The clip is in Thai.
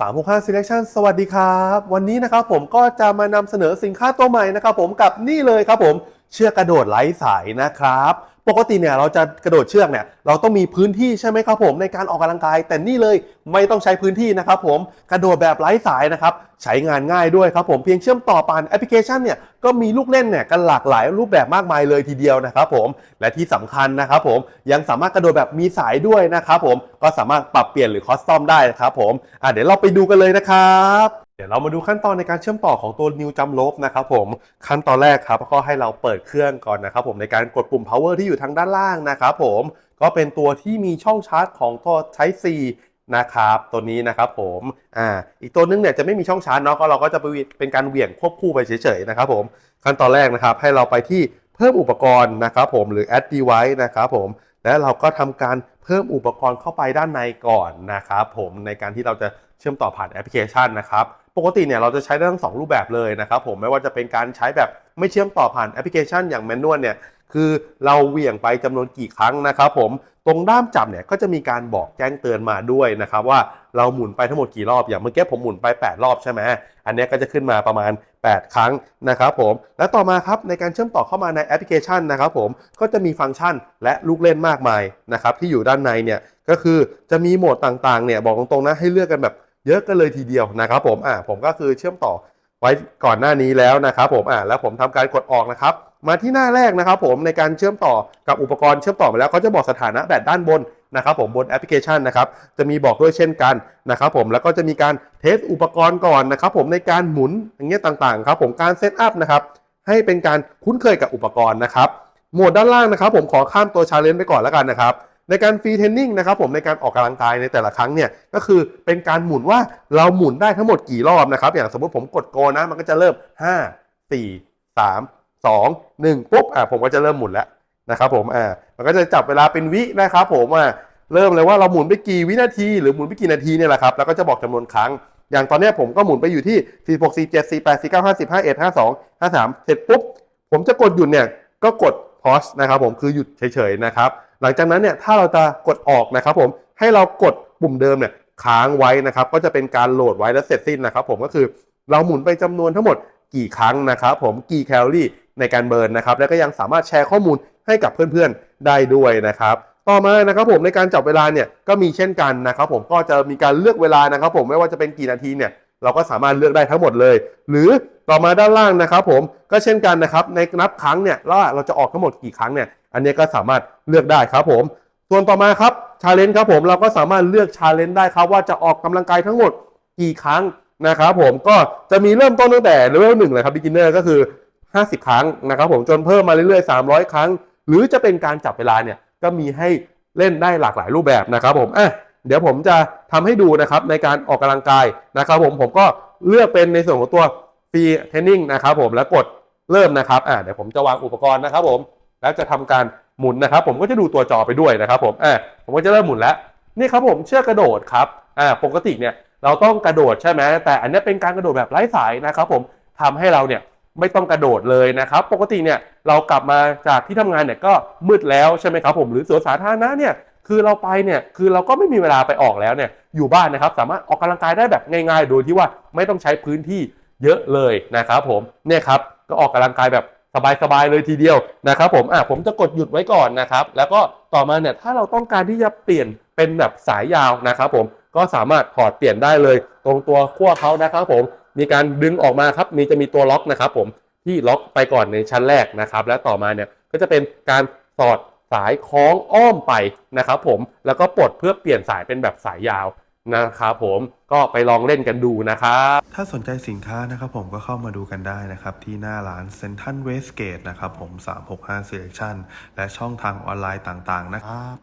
365 Selection สวัสดีครับ วันนี้นะครับผมก็จะมานำเสนอสินค้าตัวใหม่นะครับผมกับนี่เลยครับผมเชือกกระโดดไร้สายนะครับปกติเนี่ยเราจะกระโดดเชือกเนี่ยเราต้องมีพื้นที่ใช่ไหมครับผมในการออกกำลังกาย แต่นี่เลยไม่ต้องใช้พื้นที่นะครับผมกระโดดแบบไร้สายนะครับใช้งานง่ายด้วยครับผมเพียงเชื่อมต่อผ่านแอปพลิเคชันเนี่ยก็มีลูกเล่นเนี่ยกันหลากหลายรูปแบบมากมายเลยทีเดียวนะครับผมและที่สำคัญนะครับผมยังสามารถกระโดดแบบมีสายด้วยนะครับผมก็สามารถปรับเปลี่ยนหรือคอสตอมได้นะครับผมอะเดี๋ยวเราไปดูกันเลยนะครับ เดี๋ยวเรามาดูขั้นตอนในการเชื่อมต่อของตัว New Jump Rope นะครับผมขั้นตอนแรกครับก็ให้เราเปิดเครื่องก่อนนะครับผมในการกดปุ่ม power ที่อยู่ทางด้านล่างนะครับผมก็เป็นตัวที่มีช่องชาร์จของตัว Type C นะครับตัวนี้นะครับผมอ่าอีกตัวนึงเนี่ยจะไม่มีช่องชาร์จเนาะก็เราก็จะไปเป็นการเหวี่ยงควบคู่ไปเฉยๆนะครับผมขั้นตอนแรกนะครับให้เราไปที่เพิ่มอุปกรณ์นะครับผมหรือ add device นะครับผมและเราก็ทำการเพิ่มอุปกรณ์เข้าไปด้านในก่อนนะครับผมในการที่เราจะเชื่อมต่อผ่านแอปพลิเคชันนะครับ ปกติเนี่ยเราจะใช้ได้ทั้งสองรูปแบบเลยนะครับผมไม่ว่าจะเป็นการใช้แบบไม่เชื่อมต่อผ่านแอปพลิเคชันอย่างแมนนวลเนี่ยคือเราเหวี่ยงไปจำนวนกี่ครั้งนะครับผมตรงด้ามจับเนี่ยก็จะมีการบอกแจ้งเตือนมาด้วยนะครับว่าเราหมุนไปทั้งหมดกี่รอบอย่างเมื่อกี้ผมหมุนไป 8 รอบใช่ไหมอันนี้ก็จะขึ้นมาประมาณ 8 ครั้งนะครับผมและต่อมาครับในการเชื่อมต่อเข้ามาในแอปพลิเคชันนะครับผมก็จะมีฟังก์ชันและลูกเล่นมากมายนะครับที่อยู่ด้านในเนี่ยก็คือจะมีโหมดต่างๆเนี่ยบอกตรงๆนะให้เลือกกันแบบ เยอะกันเลยทีเดียวนะครับผมอ่าผมก็คือเชื่อมต่อไว้ก่อนหน้านี้แล้วนะครับผมอ่าแล้วผมทำการกดออกนะครับ มาที่หน้าแรกนะครับผมในการเชื่อมต่อกับอุปกรณ์เชื่อมต่อไปแล้วเขาจะบอกสถานะแบตด้านบนนะครับผมบนแอปพลิเคชันนะครับจะมีบอกด้วยเช่นกันนะครับผมแล้วก็จะมีการเทสอุปกรณ์ก่อนนะครับผมในการหมุนอย่างเงี้ยต่างๆครับผมการเซตอัพนะครับให้เป็นการคุ้นเคยกับอุปกรณ์นะครับโหมดด้านล่างนะครับ ผมขอข้ามตัวชาเลนจ์ไปก่อนแล้วกันนะครับ ในการฟรีเทนนิ่งนะครับผมในการออกกำลังกายในแต่ละครั้งเนี่ยก็คือเป็นการหมุนว่าเราหมุนได้ทั้งหมดกี่รอบนะครับอย่างสมมติผมกดโกนะมันก็จะเริ่ม 5 4 3 2 1ปุ๊บอะผมก็จะเริ่มหมุนแล้วนะครับผมอ่ามันก็จะจับเวลาเป็นวินะครับผมอะเริ่มเลยว่าเราหมุนไปกี่วินาที หรือหมุนไปกี่นาทีเนี่ยแหละครับแล้วก็จะบอกจำนวนครั้ง อย่างตอนนี้ผมก็หมุนไปอยู่ที่ 46 47 48 49 50 51 52 53 เสร็จปุ๊บ ผมจะกดหยุดเนี่ยก็กด pause นะครับผมคือหยุดเฉยๆนะครับ หลังจากนั้นเนี่ยถ้าเราจะกดออกนะครับผมให้เรากดปุ่มเดิมเนี่ยค้างไว้นะครับ ก็จะเป็นการโหลดไว้แล้วเสร็จสิ้นนะครับ ผมก็คือเราหมุนไปจำนวนทั้งหมดกี่ครั้งนะครับ ผมกี่แคลอรี่ในการเบิร์นนะครับ แล้วก็ยังสามารถแชร์ข้อมูลให้กับเพื่อนๆได้ด้วยนะครับ ต่อมานะครับผมในการจับเวลาเนี่ยก็มีเช่นกันนะครับ ผมก็จะมีการเลือกเวลานะครับ ผมไม่ว่าจะเป็นกี่นาทีเนี่ยเราก็สามารถเลือกได้ทั้งหมดเลย หรือต่อมาด้านล่างนะครับ ผมก็เช่นกันนะครับ ในนับครั้งเนี่ยว่าเราจะออกทั้งหมดกี่ครั้งเนี่ย อันนี้ก็สามารถเลือกได้ครับผม ส่วนต่อมาครับชาเลนจ์ครับผมเราก็สามารถเลือกชาเลนจ์ได้ครับว่าจะออกกำลังกายทั้งหมดกี่ครั้งนะครับผมก็จะมีเริ่มต้นตั้งแต่เลเวลหนึ่งเลยครับ beginner ก็คือ 50 ครั้งนะครับผมจนเพิ่มมาเรื่อยๆ 300 ครั้ง หรือจะเป็นการจับเวลาเนี่ยก็มีให้เล่นได้หลากหลายรูปแบบนะครับผมอะเดี๋ยวผมจะทำให้ดูนะครับในการออกกำลังกายนะครับผมผมก็เลือกเป็นในส่วนของตัวฟรีเทรนนิ่งนะครับผมแล้วกดเริ่มนะครับอะเดี๋ยวผมจะวางอุปกรณ์นะครับผม แล้วจะทำการหมุนนะครับ ผมก็จะดูตัวจอไปด้วยนะครับ ผมอะผมก็จะเริ่มหมุนแล้วนี่ครับผมเชือกกระโดดครับอ่าปกติเนี่ยเราต้องกระโดดใช่ไหมแต่อันนี้เป็นการกระโดดแบบไร้สายนะครับ ผมทำให้เราเนี่ยไม่ต้องกระโดดเลยนะครับ ปกติเนี่ยเรากลับมาจากที่ทำงานเนี่ยก็มืดแล้วใช่ไหมครับผมหรือสวนสาธารณะเนี่ยคือเราไปเนี่ยคือเราก็ไม่มีเวลาไปออกแล้วเนี่ยอยู่บ้านนะครับสามารถออกกำลังกายได้แบบง่าย ๆ โดยที่ว่าไม่ต้องใช้พื้นที่เยอะเลยนะครับผมเนี่ยครับก็ออกกำลังกายแบบ สบายๆเลยทีเดียวนะครับผมอะผมจะกดหยุดไว้ก่อนนะครับ แล้วก็ต่อมาเนี่ยถ้าเราต้องการที่จะเปลี่ยนเป็นแบบสายยาวนะครับผมก็สามารถถอดเปลี่ยนได้เลย ตรงตัวขั้วเขานะครับผมมีการดึงออกมาครับมีจะมีตัวล็อกนะครับผมที่ล็อกไปก่อนในชั้นแรกนะครับ และต่อมาเนี่ยก็จะเป็นการสอดสายคล้องอ้อมไปนะครับผมแล้วก็ปลดเพื่อเปลี่ยนสายเป็นแบบสายยาว นะครับผมก็ไปลองเล่นกันดูนะครับ ถ้าสนใจสินค้านะครับผมก็เข้ามาดูกันได้นะครับ ที่หน้าร้านเซนทันเวสเกตนะครับผม 365 Selection และช่องทางออนไลน์ต่างๆนะครับ